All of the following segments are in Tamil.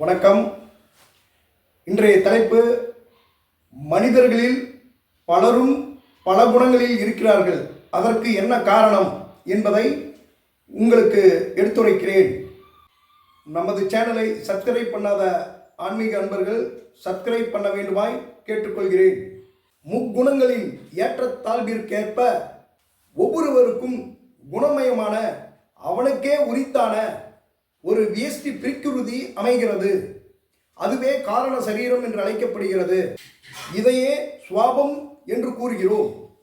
வணக்கம். இன்றைய தலைப்பு மனிதர்களில் பலரும் பல குணங்களில் இருக்கிறார்கள். அதற்கு என்ன காரணம் என்பதை உங்களுக்கு எடுத்துரைக்கிறேன். நமது சேனலை சப்ஸ்கிரைப் பண்ணாத ஆன்மீக அன்பர்கள் சப்ஸ்கிரைப் பண்ண வேண்டுமாய் கேட்டுக்கொள்கிறேன். முக்குணங்களின் ஏற்றத்தாழ்விற்கேற்ப ஒவ்வொருவருக்கும் குணமயமான அவனுக்கே உரித்தான ஒரு வியஸ்டி பிரிக்குருதி அமைகிறது. அதுவே காரண சரீரம் என்று அழைக்கப்படுகிறது. இதையே சுவாபம் என்று கூறுகிறோம்.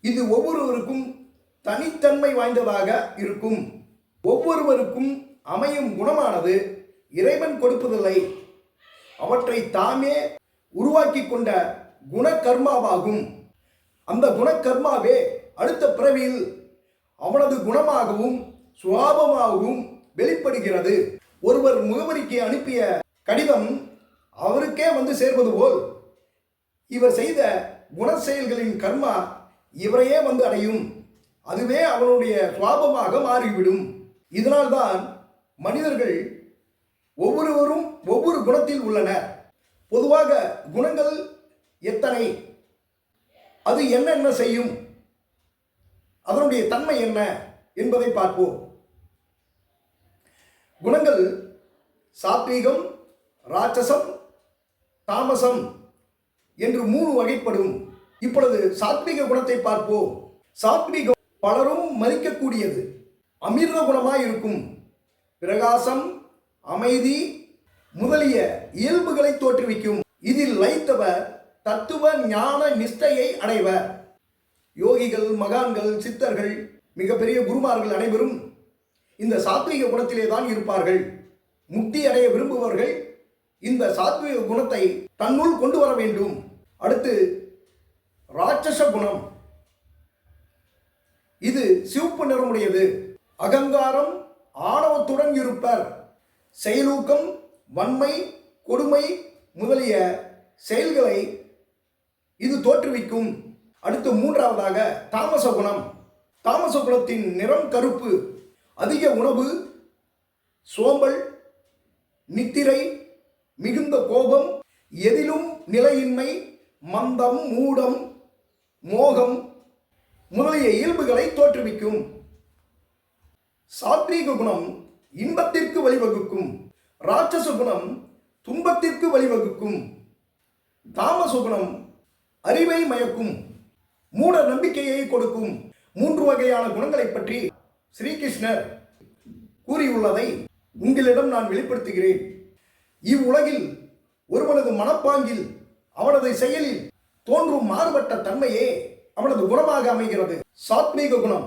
இது ஒவ்வொருவருக்கும் தனித்தன்மை வாய்ந்ததாக இருக்கும். ஒவ்வொருவருக்கும் அமையும் குணமானது இறைவன் கொடுப்பதில்லை. அவற்றை தாமே உருவாக்கி கொண்ட குணக்கர்மாவாகும் அந்த குணக்கர்மாவே அடுத்த பிறவியில் அவனது குணமாகவும் சுவாபமாகவும் வெளிப்படுகிறது. ஒருவர் முகவரிக்கு அனுப்பிய கடிதம் அவருக்கே வந்து சேர்வது போல். இவர் செய்த குண செயல்களின் கர்மா இவரையே வந்து அடையும். அதுவே அவனுடைய சுவாபமாக மாறிவிடும். இதனால்தான் மனிதர்கள் ஒவ்வொருவரும் ஒவ்வொரு குணத்தில் உள்ளனர். பொதுவாக குணங்கள் எத்தனை? அது என்னென்ன செய்யும்? அதனுடைய தன்மை என்ன என்பதை பார்ப்போம். குணங்கள் சாத்வீகம் ராட்சசம் தாமசம் என்று மூணு வகைப்படும். இப்பொழுது சாத்வீக குணத்தை பார்ப்போம். சாத்வீகம் பலரும் மதிக்கக்கூடியது அமிர்த குணமாக இருக்கும் பிரகாசம் அமைதி முதலிய இயல்புகளை தோற்றுவிக்கும். இதில் லைத்தவர் தத்துவ ஞான நிஷ்டையை அடைவர். யோகிகள் மகான்கள் சித்தர்கள் மிகப்பெரிய குருமார்கள் அனைவரும் இந்த சாத்விக குணத்திலே தான் இருப்பார்கள். முக்தி அடைய விரும்புபவர்கள் இந்த சாத்வீக குணத்தை தன்னுள் கொண்டு வர வேண்டும். அடுத்து ராட்சச குணம். இது சிவப்பு நிறமுடையது. அகங்காரம் ஆணவத்துடன் இருப்பர். செயலூக்கம் வன்மை கொடுமை முதலிய செயல்களை இது தோற்றுவிக்கும். அடுத்து மூன்றாவதாக தாமச குணம் தாமச குணத்தின் நிறம் கருப்பு. அதிக உணவு சோம்பல் நித்திரை மிகுந்த கோபம் எதிலும் நிலையின்மை மந்தம் மூடம் மோகம் முதலிய இயல்புகளை தோற்றுவிக்கும். சாத்வீக குணம் இன்பத்திற்கு வழிவகுக்கும். ராட்சச குணம் துன்பத்திற்கு வழிவகுக்கும். தாமச குணம் அறிவை மயக்கும். மூட நம்பிக்கையை கொடுக்கும். மூன்று வகையான குணங்களை பற்றி ஸ்ரீகிருஷ்ணர் கூறியுள்ளதை உங்களிடம் நான் வெளிப்படுத்துகிறேன். இவ்வுலகில் ஒருவனது மனப்பாங்கில் அவனது செயலில் தோன்றும் மாறுபட்ட தன்மையே அவனது குணமாக அமைகிறது. சாத்மீக குணம்.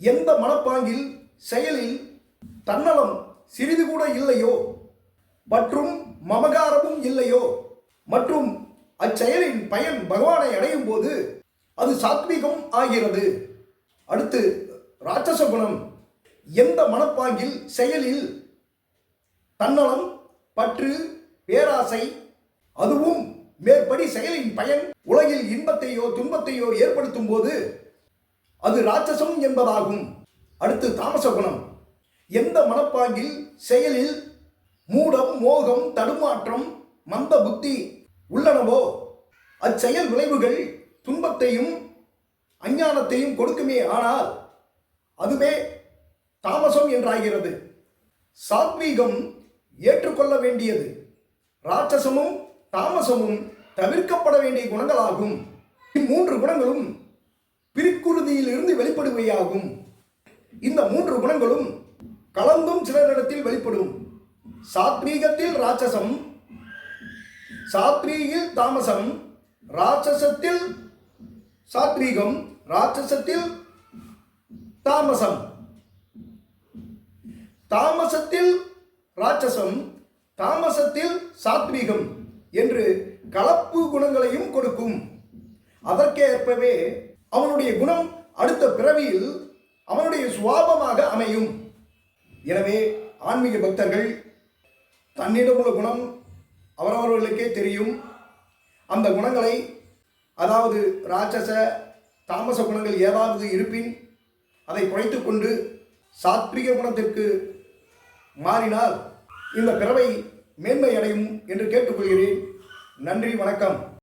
எந்த மனப்பாங்கில் செயலில் தன்னலம் சிறிது கூட இல்லையோ மற்றும் மமகாரமும் இல்லையோ மற்றும் அச்செயலின் பயன் பகவானை அடையும் போது அது சாத்வீகம் ஆகிறது. அடுத்து ராட்சச குணம் எந்த மனப்பாங்கில் செயலில் தன்னலம் பற்று பேராசை அதுவும் மேற்படி செயலின் பயன் உலகில் இன்பத்தையோ துன்பத்தையோ ஏற்படுத்தும் போது அது ராட்சசம் என்பதாகும். அடுத்து தாமச குணம் எந்த மனப்பாங்கில் செயலில் மூடம் மோகம் தடுமாற்றம் மந்த புத்தி உள்ளனவோ அச்செயல் விளைவுகள் துன்பத்தையும் அஞ்ஞானத்தையும் கொடுக்குமே ஆனால் அதுவே தாமசம் என்றாகிறது. சாத்வீகம் ஏற்றுக்கொள்ள வேண்டியது. ராட்சசமும் தாமசமும் தவிர்க்கப்பட வேண்டிய குணங்களாகும். இம்மூன்று குணங்களும் பிரிக்குறுதியிலிருந்து வெளிப்படுவையாகும் இந்த மூன்று குணங்களும் கலந்தும் சிலரிடத்தில் வெளிப்படும். சாத்வீகத்தில் ராட்சசம் சாத்வீகில் தாமசம் ராட்சசத்தில் சாத்வீகம் ராட்சசத்தில் தாமசம். தாமசத்தில் ராட்சசம் தாமசத்தில் சாத்வீகம் என்று கலப்பு குணங்களையும் கொடுக்கும். அதற்கேற்பவே அவனுடைய குணம் அடுத்த பிறவியில் அவனுடைய சுவாபமாக அமையும். எனவே ஆன்மீக பக்தர்கள் தன்னிடமுள்ள குணம் அவரவர்களுக்கே தெரியும். அந்த குணங்களை அதாவது ராட்சச தாமச குணங்கள் ஏதாவது இருப்பின் அதை குறைத்து கொண்டு சாத்விக குணத்திற்கு மாறினால் இந்த பிறவை மேன்மை அடையும் என்று கேட்டுக்கொள்கிறேன். நன்றி வணக்கம்.